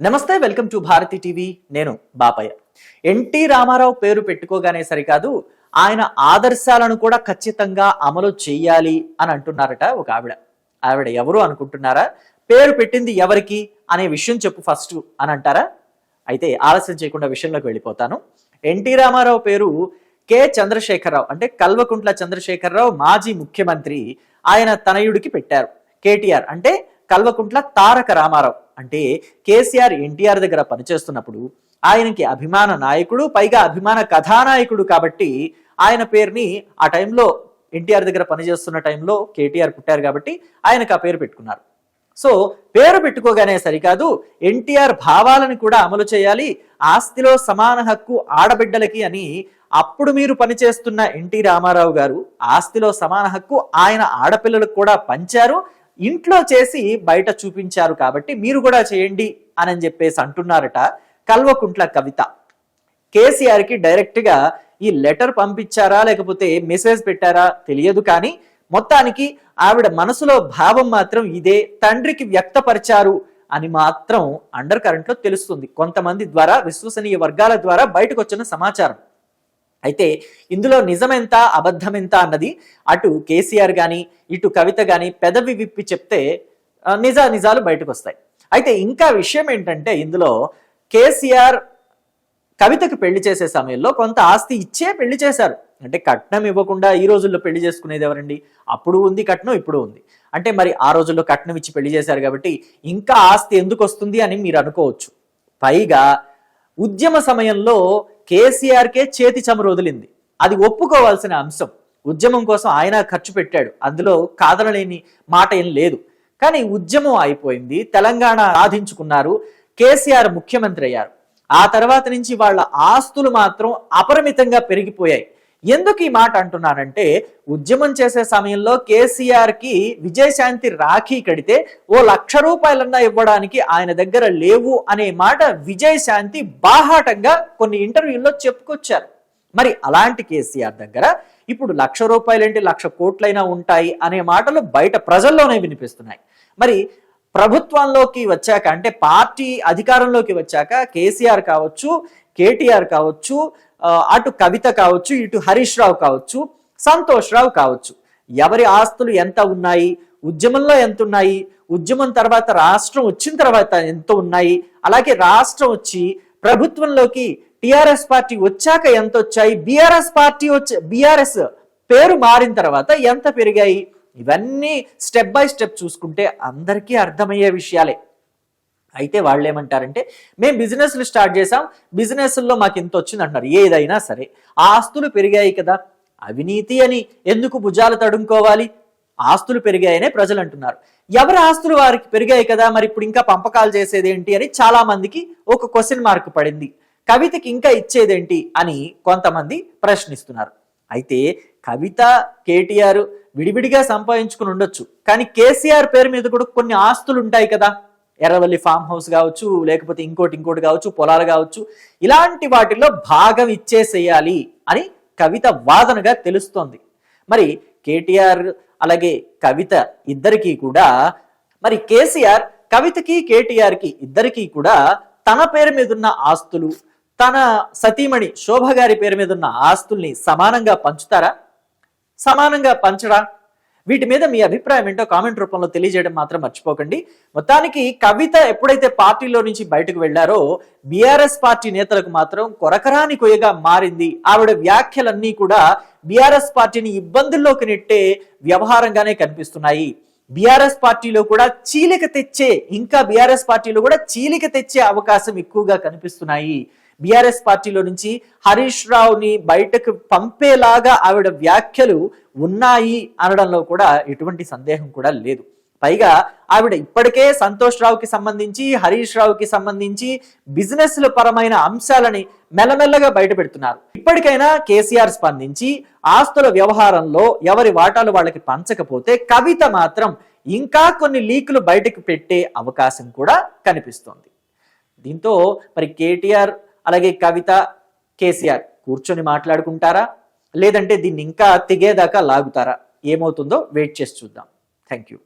నమస్తే welcome to Bharati TV. నేను Bapayya. NT Ramarao పేరు పెట్టుకోగానే సరికాదు ఆయన ఆదర్శాలను కూడా ఖచ్చితంగా అమలు చేయాలి అని అంటున్నారట ఒక ఆవిడ. ఆవిడ ఎవరు అనుకుంటున్నారా? పేరు పెట్టింది ఎవరికి అనే విషయం చెప్పు ఫస్ట్ అని అంటారా? అయితే ఆలస్యం చేయకుండా విషయంలోకి వెళ్ళిపోతాను. ఎన్టీ రామారావు పేరు కె. చంద్రశేఖరరావు అంటే కల్వకుంట్ల చంద్రశేఖరరావు మాజీ ముఖ్యమంత్రి ఆయన తనయుడికి పెట్టారు. కేటీఆర్ అంటే కల్వకుంట్ల తారక రామారావు. అంటే కేసీఆర్ ఎన్టీఆర్ దగ్గర పనిచేస్తున్నప్పుడు ఆయనకి అభిమాన నాయకుడు పైగా అభిమాన కథానాయకుడు కాబట్టి ఆయన పేరుని ఆ టైంలో ఎన్టీఆర్ దగ్గర పనిచేస్తున్న టైంలో కేటీఆర్ పుట్టారు కాబట్టి ఆయనకు ఆ పేరు పెట్టుకున్నారు. సో పేరు పెట్టుకోగానే సరికాదు ఎన్టీఆర్ భావాలను కూడా అమలు చేయాలి ఆస్తిలో సమాన హక్కు ఆడబిడ్డలకి అని అప్పుడు మీరు పనిచేస్తున్న ఎన్టీ రామారావు గారు ఆస్తిలో సమాన హక్కు ఆయన ఆడపిల్లలకు కూడా పంచారు ఇంట్లో చేసి బయట చూపించారు కాబట్టి మీరు కూడా చేయండి అని చెప్పేసి అంటున్నారట కల్వకుంట్ల కవిత. కేసీఆర్కి డైరెక్ట్గా ఈ లెటర్ పంపించారా లేకపోతే మెసేజ్ పెట్టారా తెలియదు కానీ మొత్తానికి ఆవిడ మనసులో భావం మాత్రం ఇదే తండ్రికి వ్యక్తపరిచారు అని మాత్రం అండర్ కరెంట్లో తెలుస్తుంది. కొంతమంది ద్వారా విశ్వసనీయ వర్గాల ద్వారా బయటకు వచ్చిన సమాచారం. అయితే ఇందులో నిజమెంత అబద్ధమెంత అన్నది అటు కేసీఆర్ కానీ ఇటు కవిత కానీ పెదవి విప్పి చెప్తే నిజా నిజాలు బయటకు వస్తాయి అయితే ఇంకా విషయం ఏంటంటే ఇందులో కేసీఆర్ కవితకు పెళ్ళి చేసే సమయంలో కొంత ఆస్తి ఇచ్చే పెళ్ళి చేశారు. అంటే కట్నం ఇవ్వకుండా ఈ రోజుల్లో పెళ్ళి చేసుకునేది ఎవరండి? అప్పుడు ఉంది కట్నం ఇప్పుడు ఉంది. అంటే మరి ఆ రోజుల్లో కట్నం ఇచ్చి పెళ్ళి చేశారు కాబట్టి ఇంకా ఆస్తి ఎందుకు వస్తుంది అని మీరు అనుకోవచ్చు. పైగా ఉద్యమ సమయంలో కేసీఆర్కే చేతి చమురు వదిలింది. అది ఒప్పుకోవాల్సిన అంశం. ఉద్యమం కోసం ఆయన ఖర్చు పెట్టాడు. అందులో కాదనలేని మాట ఏం లేదు. కానీ ఉద్యమం అయిపోయింది. తెలంగాణ సాధించుకున్నారు కేసీఆర్ ముఖ్యమంత్రి అయ్యారు. ఆ తర్వాత నుంచి వాళ్ళ ఆస్తులు మాత్రం అపరిమితంగా పెరిగిపోయాయి. ఎందుకు ఈ మాట అంటున్నానంటే ఉద్యమం చేసే సమయంలో కేసీఆర్కి విజయశాంతి రాఖీ కడితే ఓ లక్ష రూపాయలన్నా ఇవ్వడానికి ఆయన దగ్గర లేవు అనే మాట విజయశాంతి బాహాటంగా కొన్ని ఇంటర్వ్యూల్లో చెప్పుకొచ్చారు. మరి అలాంటి కేసీఆర్ దగ్గర ఇప్పుడు లక్ష రూపాయలేంటి లక్ష కోట్లైనా ఉంటాయి అనే మాటలు బయట ప్రజల్లోనే వినిపిస్తున్నాయి. మరి ప్రభుత్వంలోకి వచ్చాక అంటే పార్టీ అధికారంలోకి వచ్చాక కేసీఆర్ కావచ్చు కేటీఆర్ కావచ్చు అటు కవిత కావచ్చు ఇటు హరీష్ రావు కావచ్చు సంతోష్ రావు కావచ్చు. ఎవరి ఆస్తులు ఎంత ఉన్నాయి ఉద్యమంలో ఎంత ఉన్నాయి ఉద్యమం తర్వాత రాష్ట్రం వచ్చిన తర్వాత ఎంత ఉన్నాయి అలాగే రాష్ట్రం వచ్చి ప్రభుత్వంలోకి టిఆర్ఎస్ పార్టీ వచ్చాక ఎంత వచ్చాయి బీఆర్ఎస్ పార్టీ వచ్చి బీఆర్ఎస్ పేరు మారిన తర్వాత ఎంత పెరిగాయి ఇవన్నీ స్టెప్ బై స్టెప్ చూసుకుంటే అందరికీ అర్థమయ్యే విషయాలే. అయితే వాళ్ళు ఏమంటారంటే మేము బిజినెస్లు స్టార్ట్ చేసాం బిజినెస్లో మాకు ఇంత వచ్చింది అంటున్నారు ఏదైనా సరే ఆస్తులు పెరిగాయి కదా అవినీతి అని ఎందుకు భుజాలు తడుముకోవాలి? ఆస్తులు పెరిగాయనే ప్రజలు అంటున్నారు ఎవరి ఆస్తులు వారికి పెరిగాయి కదా మరి ఇప్పుడు ఇంకా పంపకాలు చేసేది ఏంటి అని చాలా మందికి ఒక క్వశ్చన్ మార్క్ పడింది. కవితకి ఇంకా ఇచ్చేదేంటి అని కొంతమంది ప్రశ్నిస్తున్నారు. అయితే కవిత కేటీఆర్ విడివిడిగా సంపాదించుకుని ఉండొచ్చు. కానీ కేసీఆర్ పేరు మీద కూడా కొన్ని ఆస్తులు ఉంటాయి కదా. ఎర్రవల్లి ఫామ్ హౌస్ కావచ్చు లేకపోతే ఇంకోటి ఇంకోటి కావచ్చు పొలాలు కావచ్చు ఇలాంటి వాటిల్లో భాగం ఇచ్చేసేయాలి అని కవిత వాదనగా తెలుస్తోంది. మరి కేటీఆర్ అలాగే కవిత ఇద్దరికీ కూడా మరి కేసీఆర్ కవితకి కేటీఆర్కి ఇద్దరికీ కూడా తన పేరు మీద ఉన్న ఆస్తులు తన సతీమణి శోభ గారి పేరు మీద ఉన్న ఆస్తుల్ని సమానంగా పంచుతారా? సమానంగా పంచడా? వీటి మీద మీ అభిప్రాయం ఏంటో కామెంట్ రూపంలో తెలియజేయడం మాత్రం మర్చిపోకండి. మొత్తానికి కవిత ఎప్పుడైతే పార్టీలో నుంచి బయటకు వెళ్ళారో బీఆర్ఎస్ పార్టీ నేతలకు మాత్రం కొరకరాని కొయ్యగా మారింది. ఆవిడ వ్యాఖ్యలన్నీ కూడా బీఆర్ఎస్ పార్టీని ఇబ్బందుల్లోకి నెట్టే వ్యవహారంగానే కనిపిస్తున్నాయి. బీఆర్ఎస్ పార్టీలో కూడా చీలిక తెచ్చే ఇంకా బీఆర్ఎస్ పార్టీలో కూడా చీలిక తెచ్చే అవకాశం ఎక్కువగా కనిపిస్తున్నాయి. బీఆర్ఎస్ పార్టీలో నుంచి హరీష్ రావుని బయటకు పంపేలాగా ఆవిడ వ్యాఖ్యలు ఉన్నాయి అనడంలో కూడా ఎటువంటి సందేహం కూడా లేదు. పైగా ఆవిడ ఇప్పటికే సంతోష్ రావుకి సంబంధించి హరీష్ రావుకి సంబంధించి బిజినెస్ల పరమైన అంశాలని మెల్లమెల్లగా బయటపెడుతున్నారు. ఇప్పటికైనా కేసీఆర్ స్పందించి ఆస్తుల వ్యవహారంలో ఎవరి వాటాలు వాళ్ళకి పంచకపోతే కవిత మాత్రం ఇంకా కొన్ని లీకులు బయటకు పెట్టే అవకాశం కూడా కనిపిస్తోంది. దీంతో మరి కేటీఆర్ అలాగే కవిత కేసీఆర్ కూర్చొని మాట్లాడుకుంటారా? లేదంటే దీన్ని ఇంకా తెగేదాకా లాగుతారా? ఏమవుతుందో వెయిట్ చేసి చూద్దాం. Thank you